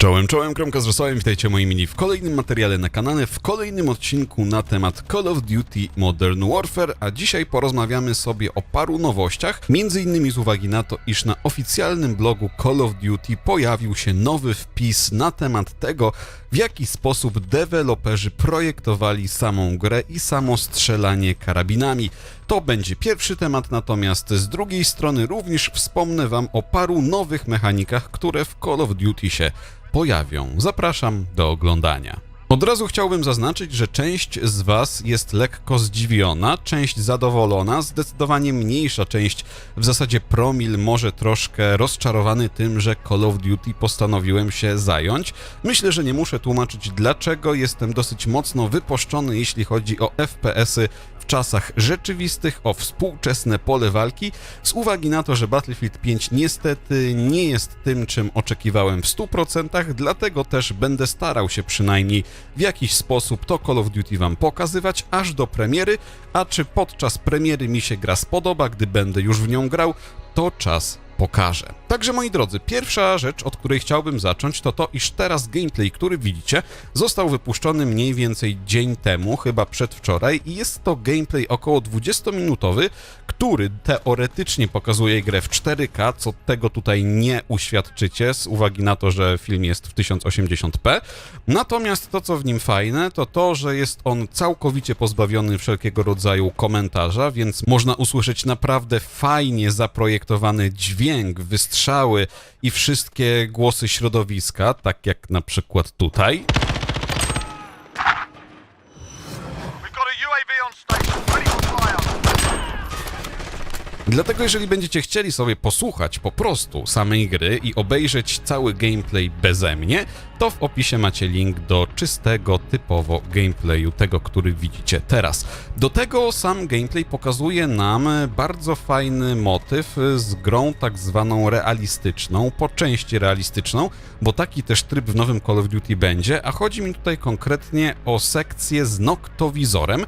Czołem, czołem, kromka z Rosałem, witajcie moi mini w kolejnym materiale na kanale, w kolejnym odcinku na temat Call of Duty Modern Warfare, a dzisiaj porozmawiamy sobie o paru nowościach, między innymi z uwagi na to, iż na oficjalnym blogu Call of Duty pojawił się nowy wpis na temat tego, w jaki sposób deweloperzy projektowali samą grę i samo strzelanie karabinami. To będzie pierwszy temat, natomiast z drugiej strony również wspomnę Wam o paru nowych mechanikach, które w Call of Duty się pojawią. Zapraszam do oglądania. Od razu chciałbym zaznaczyć, że część z Was jest lekko zdziwiona, część zadowolona, zdecydowanie mniejsza część, w zasadzie promil, może troszkę rozczarowany tym, że Call of Duty postanowiłem się zająć. Myślę, że nie muszę tłumaczyć dlaczego, jestem dosyć mocno wypuszczony, jeśli chodzi o FPS-y w czasach rzeczywistych, o współczesne pole walki, z uwagi na to, że Battlefield 5 niestety nie jest tym, czym oczekiwałem w 100%, dlatego też będę starał się przynajmniej w jakiś sposób to Call of Duty Wam pokazywać aż do premiery, a czy podczas premiery mi się gra spodoba, gdy będę już w nią grał, to czas pokażę. Także moi drodzy, pierwsza rzecz, od której chciałbym zacząć, to to, iż teraz gameplay, który widzicie, został wypuszczony mniej więcej dzień temu, chyba przedwczoraj, i jest to gameplay około 20-minutowy, który teoretycznie pokazuje grę w 4K, co tego tutaj nie uświadczycie, z uwagi na to, że film jest w 1080p. Natomiast to, co w nim fajne, to to, że jest on całkowicie pozbawiony wszelkiego rodzaju komentarza, więc można usłyszeć naprawdę fajnie zaprojektowany dźwięk, wystrzały i wszystkie głosy środowiska, tak jak na przykład tutaj. Dlatego jeżeli będziecie chcieli sobie posłuchać po prostu samej gry i obejrzeć cały gameplay beze mnie, to w opisie macie link do czystego, typowo gameplayu, tego, który widzicie teraz. Do tego sam gameplay pokazuje nam bardzo fajny motyw z grą tak zwaną realistyczną, po części realistyczną, bo taki też tryb w nowym Call of Duty będzie, a chodzi mi tutaj konkretnie o sekcję z noktowizorem,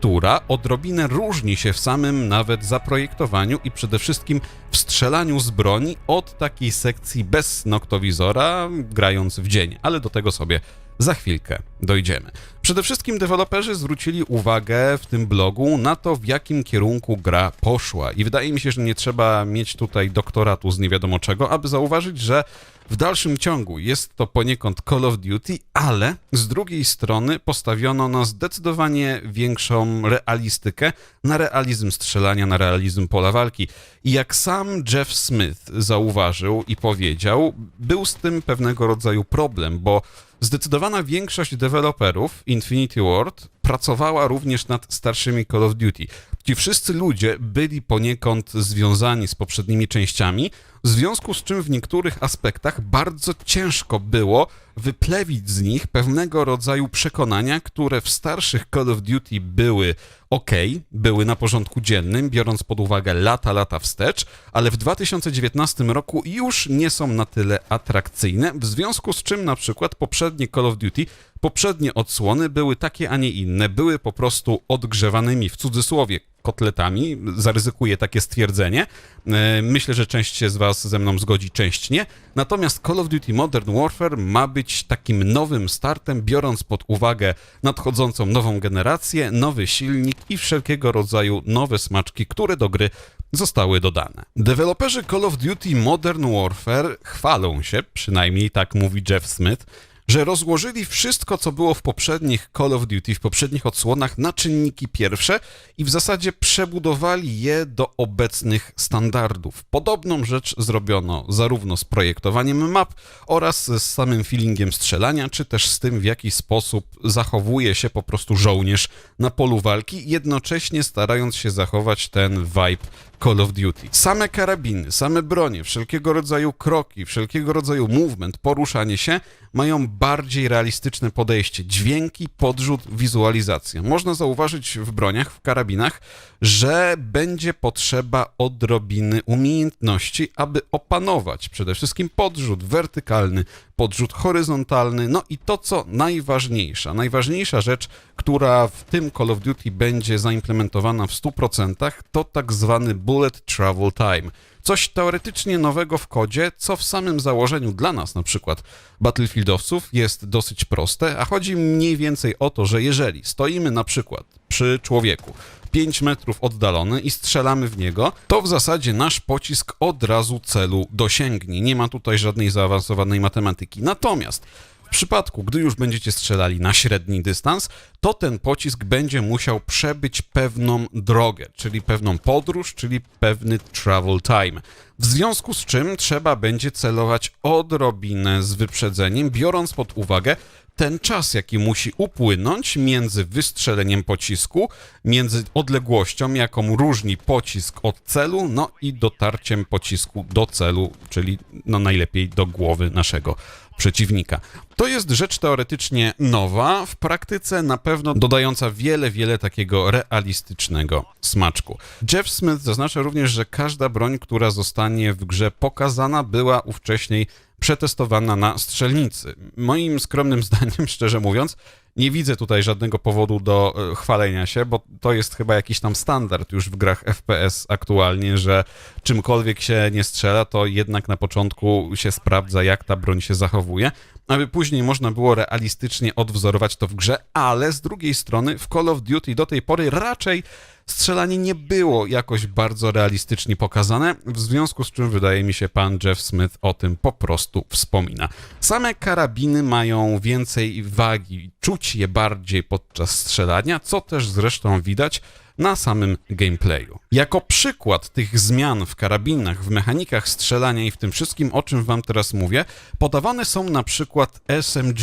która odrobinę różni się w samym nawet zaprojektowaniu i przede wszystkim w strzelaniu z broni od takiej sekcji bez noktowizora, grając w dzień, ale do tego sobie za chwilkę dojdziemy. Przede wszystkim deweloperzy zwrócili uwagę w tym blogu na to, w jakim kierunku gra poszła. I wydaje mi się, że nie trzeba mieć tutaj doktoratu z nie wiadomo czego, aby zauważyć, że w dalszym ciągu jest to poniekąd Call of Duty, ale z drugiej strony postawiono na zdecydowanie większą realistykę, na realizm strzelania, na realizm pola walki. I jak sam Jeff Smith zauważył i powiedział, był z tym pewnego rodzaju problem, bo zdecydowana większość deweloperów Infinity Ward pracowała również nad starszymi Call of Duty. Ci wszyscy ludzie byli poniekąd związani z poprzednimi częściami, w związku z czym w niektórych aspektach bardzo ciężko było wyplewić z nich pewnego rodzaju przekonania, które w starszych Call of Duty były ok, były na porządku dziennym, biorąc pod uwagę lata, lata wstecz, ale w 2019 roku już nie są na tyle atrakcyjne, w związku z czym na przykład poprzednie Call of Duty, poprzednie odsłony były takie, a nie inne, były po prostu odgrzewanymi w cudzysłowie kotletami, zaryzykuję takie stwierdzenie. E, Myślę, że część się z Was ze mną zgodzi, część nie. Natomiast Call of Duty Modern Warfare ma być takim nowym startem, biorąc pod uwagę nadchodzącą nową generację, nowy silnik i wszelkiego rodzaju nowe smaczki, które do gry zostały dodane. Deweloperzy Call of Duty Modern Warfare chwalą się, przynajmniej tak mówi Jeff Smith, że rozłożyli wszystko, co było w poprzednich Call of Duty, w poprzednich odsłonach na czynniki pierwsze i w zasadzie przebudowali je do obecnych standardów. Podobną rzecz zrobiono zarówno z projektowaniem map oraz z samym feelingiem strzelania, czy też z tym, w jaki sposób zachowuje się po prostu żołnierz na polu walki, jednocześnie starając się zachować ten vibe Call of Duty. Same karabiny, same bronie, wszelkiego rodzaju kroki, wszelkiego rodzaju movement, poruszanie się mają bardziej realistyczne podejście. Dźwięki, podrzut, wizualizacja. Można zauważyć w broniach, w karabinach, że będzie potrzeba odrobiny umiejętności, aby opanować przede wszystkim podrzut wertykalny, podrzut horyzontalny, no i to, co najważniejsza, najważniejsza rzecz, która w tym Call of Duty będzie zaimplementowana w 100%, to tak zwany bullet travel time, Coś teoretycznie nowego w kodzie, co w samym założeniu dla nas, na przykład Battlefieldowców, jest dosyć proste, a chodzi mniej więcej o to, że jeżeli stoimy na przykład przy człowieku 5 metrów oddalony i strzelamy w niego, to w zasadzie nasz pocisk od razu celu dosięgnie. Nie ma tutaj żadnej zaawansowanej matematyki. Natomiast przypadku, gdy już będziecie strzelali na średni dystans, to ten pocisk będzie musiał przebyć pewną drogę, czyli pewną podróż, czyli pewny travel time. W związku z czym trzeba będzie celować odrobinę z wyprzedzeniem, biorąc pod uwagę ten czas, jaki musi upłynąć między wystrzeleniem pocisku, między odległością, jaką różni pocisk od celu, no i dotarciem pocisku do celu, czyli no najlepiej do głowy naszego przeciwnika. To jest rzecz teoretycznie nowa, w praktyce na pewno dodająca wiele, wiele takiego realistycznego smaczku. Jeff Smith zaznacza również, że każda broń, która zostanie w grze pokazana, była ówcześniej przetestowana na strzelnicy. Moim skromnym zdaniem, szczerze mówiąc, nie widzę tutaj żadnego powodu do e, chwalenia się, bo to jest chyba jakiś tam standard już w grach FPS aktualnie, że czymkolwiek się nie strzela, to jednak na początku się sprawdza, jak ta broń się zachowuje, aby później można było realistycznie odwzorować to w grze, ale z drugiej strony w Call of Duty do tej pory raczej strzelanie nie było jakoś bardzo realistycznie pokazane, w związku z czym wydaje mi się pan Jeff Smith o tym po prostu wspomina. Same karabiny mają więcej wagi, czuć je bardziej podczas strzelania, co też zresztą widać na samym gameplayu. Jako przykład tych zmian w karabinach, w mechanikach strzelania i w tym wszystkim, o czym wam teraz mówię, podawane są na przykład SMG,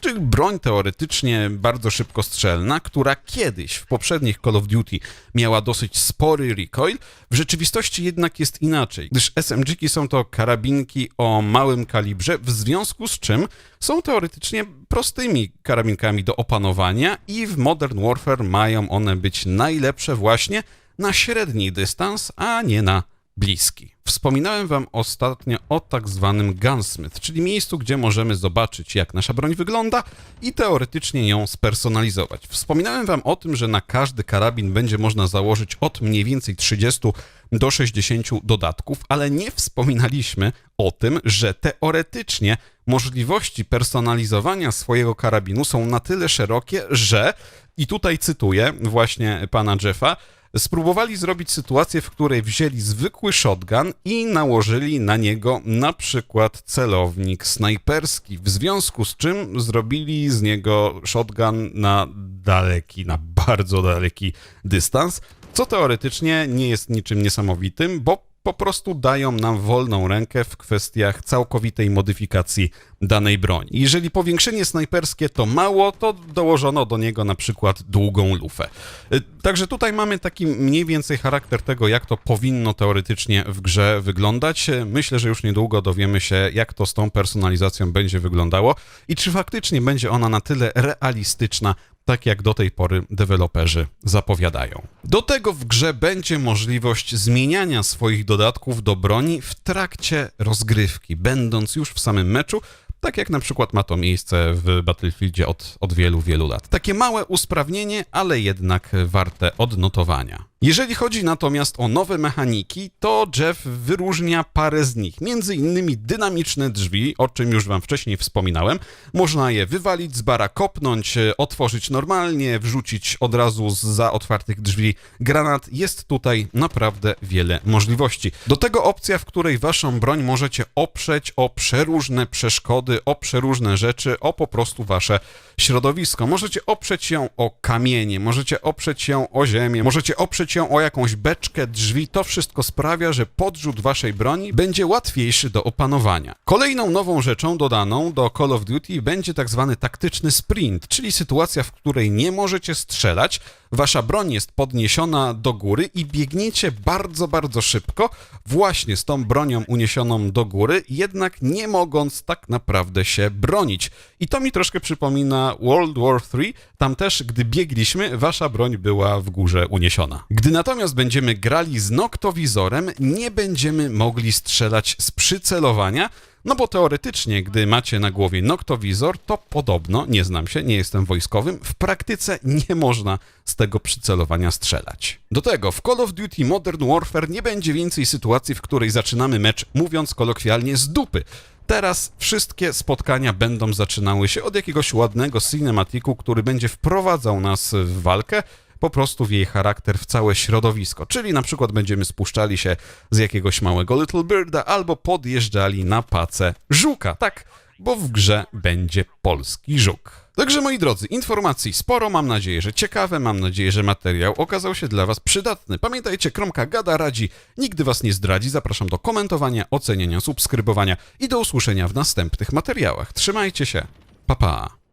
czyli broń teoretycznie bardzo szybkostrzelna, która kiedyś w poprzednich Call of Duty miała dosyć spory recoil, w rzeczywistości jednak jest inaczej, gdyż SMG są to karabinki o małym kalibrze, w związku z czym są teoretycznie prostymi karabinkami do opanowania i w Modern Warfare mają one być najlepsze właśnie na średni dystans, a nie na bliski. Wspominałem wam ostatnio o tak zwanym gunsmith, czyli miejscu, gdzie możemy zobaczyć, jak nasza broń wygląda i teoretycznie ją spersonalizować. Wspominałem wam o tym, że na każdy karabin będzie można założyć od mniej więcej 30 do 60 dodatków, ale nie wspominaliśmy o tym, że teoretycznie możliwości personalizowania swojego karabinu są na tyle szerokie, że, i tutaj cytuję właśnie pana Jeffa, spróbowali zrobić sytuację, w której wzięli zwykły shotgun i nałożyli na niego na przykład celownik snajperski, w związku z czym zrobili z niego shotgun na daleki, na bardzo daleki dystans, co teoretycznie nie jest niczym niesamowitym, bo po prostu dają nam wolną rękę w kwestiach całkowitej modyfikacji danej broni. Jeżeli powiększenie snajperskie to mało, to dołożono do niego na przykład długą lufę. Y, Także tutaj mamy taki mniej więcej charakter tego, jak to powinno teoretycznie w grze wyglądać. Y, Myślę, że już niedługo dowiemy się, jak to z tą personalizacją będzie wyglądało i czy faktycznie będzie ona na tyle realistyczna, tak jak do tej pory deweloperzy zapowiadają. Do tego w grze będzie możliwość zmieniania swoich dodatków do broni w trakcie rozgrywki, będąc już w samym meczu, tak jak na przykład ma to miejsce w Battlefieldzie od, od wielu, wielu lat. Takie małe usprawnienie, ale jednak warte odnotowania. Jeżeli chodzi natomiast o nowe mechaniki, to Jeff wyróżnia parę z nich. Między innymi dynamiczne drzwi, o czym już wam wcześniej wspominałem. Można je wywalić z bara, kopnąć, e, otworzyć normalnie, wrzucić od razu za otwartych drzwi granat. Jest tutaj naprawdę wiele możliwości. Do tego opcja, w której waszą broń możecie oprzeć o przeróżne przeszkody, o przeróżne rzeczy, o po prostu wasze środowisko. Możecie oprzeć ją o kamienie, możecie oprzeć ją o ziemię, możecie oprzeć ją o jakąś beczkę, drzwi. To wszystko sprawia, że podrzut waszej broni będzie łatwiejszy do opanowania. Kolejną nową rzeczą dodaną do Call of Duty będzie tak zwany taktyczny sprint, czyli sytuacja, w której nie możecie strzelać, wasza broń jest podniesiona do góry i biegniecie bardzo, bardzo szybko właśnie z tą bronią uniesioną do góry, jednak nie mogąc tak naprawdę się bronić. I to mi troszkę przypomina World War III. Tam też, gdy biegliśmy, wasza broń była w górze uniesiona. Gdy natomiast będziemy grali z noktowizorem, nie będziemy mogli strzelać z przycelowania, No bo teoretycznie, gdy macie na głowie noktowizor, to podobno, nie znam się, nie jestem wojskowym, w praktyce nie można z tego przycelowania strzelać. Do tego w Call of Duty Modern Warfare nie będzie więcej sytuacji, w której zaczynamy mecz, mówiąc kolokwialnie, z dupy. Teraz wszystkie spotkania będą zaczynały się od jakiegoś ładnego cinematiku, który będzie wprowadzał nas w walkę, po prostu w jej charakter w całe środowisko. Czyli na przykład będziemy spuszczali się z jakiegoś małego Little Birda albo podjeżdżali na pacę żuka. Tak, bo w grze będzie polski żuk. Także moi drodzy, informacji sporo, mam nadzieję, że ciekawe, mam nadzieję, że materiał okazał się dla Was przydatny. Pamiętajcie, Kromka Gada radzi, nigdy Was nie zdradzi, zapraszam do komentowania, oceniania, subskrybowania i do usłyszenia w następnych materiałach. Trzymajcie się, pa pa!